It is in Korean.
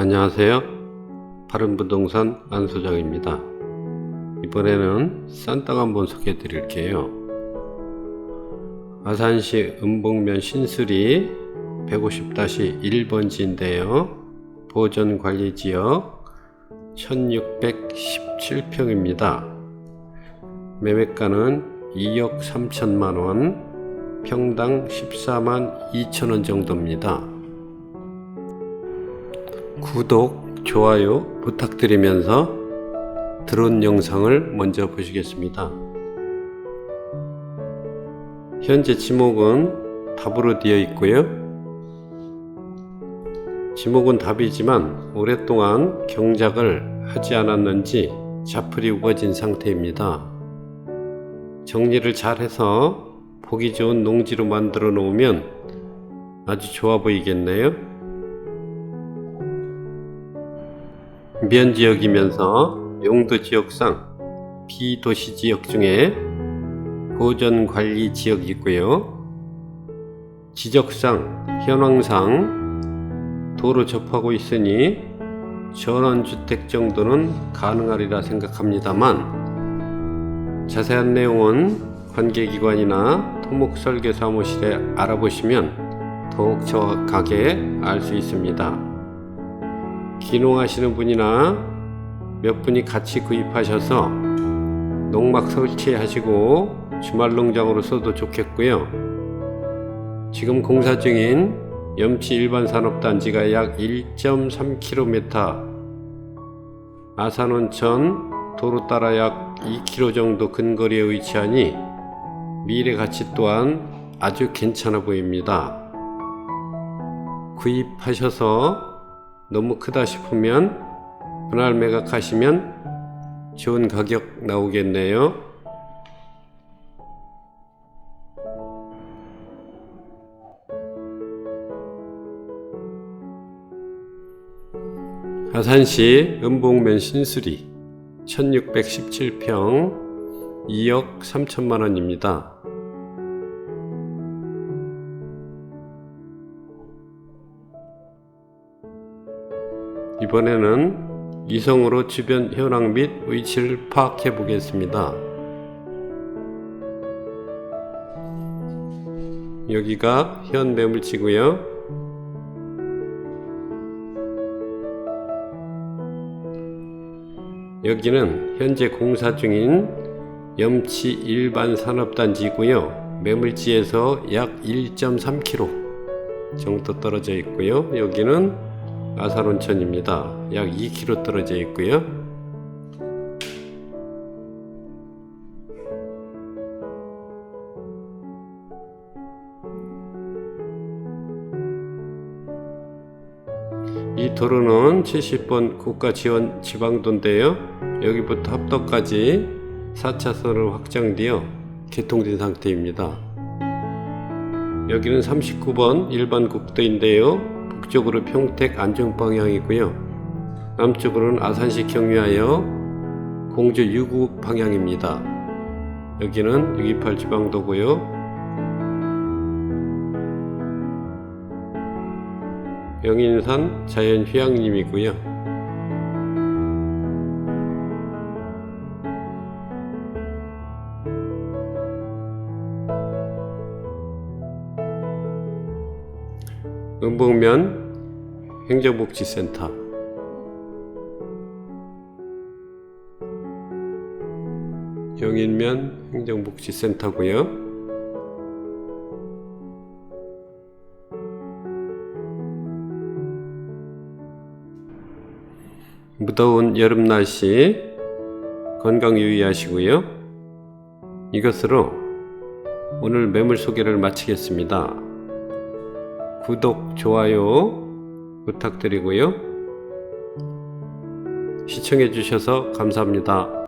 안녕하세요. 바른부동산 안소장입니다. 이번에는 싼땅 한번 소개해 드릴게요. 아산시 은봉면 신수리 150-1번지인데요. 보전관리지역 1617평입니다. 매매가는 2억 3천만원, 평당 14만 2천원 정도입니다. 구독, 좋아요 부탁드리면서 드론 영상을 먼저 보시겠습니다. 현재 지목은 답으로 되어 있고요. 지목은 답이지만 오랫동안 경작을 하지 않았는지 자풀이 우거진 상태입니다. 정리를 잘 해서 보기 좋은 농지로 만들어 놓으면 아주 좋아 보이겠네요. 면지역이면서 용도 지역상 비도시 지역 중에 보전 관리 지역이고요. 지적상 현황상 도로 접하고 있으니 전원주택 정도는 가능하리라 생각합니다만 자세한 내용은 관계기관이나 토목설계사무실에 알아보시면 더욱 정확하게 알 수 있습니다. 기농하시는 분이나 몇 분이 같이 구입하셔서 농막 설치하시고 주말 농장으로 써도 좋겠고요. 지금 공사 중인 염치 일반 산업단지가 약 1.3km, 아산온천 도로 따라 약 2km 정도 근거리에 위치하니 미래 가치 또한 아주 괜찮아 보입니다. 구입하셔서 너무 크다 싶으면 분할 매각하시면 좋은 가격 나오겠네요. 하산시 은봉면 신수리 1617평 2억 3천만 원입니다. 이번에는 이성으로 주변 현황 및 위치를 파악해 보겠습니다. 여기가 현 매물지고요. 여기는 현재 공사 중인 염치 일반 산업단지고요. 매물지에서 약 1.3km 정도 떨어져 있고요. 여기는 아사론천입니다. 약 2km 떨어져 있고요. 이 도로는 70번 국가지원 지방도인데요. 여기부터 합덕까지 4차선으로 확장되어 개통된 상태입니다. 여기는 39번 일반 국도인데요. 북쪽으로 평택 안중 방향이고요. 남쪽으로는 아산시 경유하여 공주 유구 방향입니다. 여기는 628 지방도고요. 영인산 자연휴양림이고요. 은봉면 행정복지센터 영인면 행정복지센터고요. 무더운 여름 날씨 건강 유의하시고요. 이것으로 오늘 매물 소개를 마치겠습니다. 구독, 좋아요 부탁드리고요. 시청해 주셔서 감사합니다.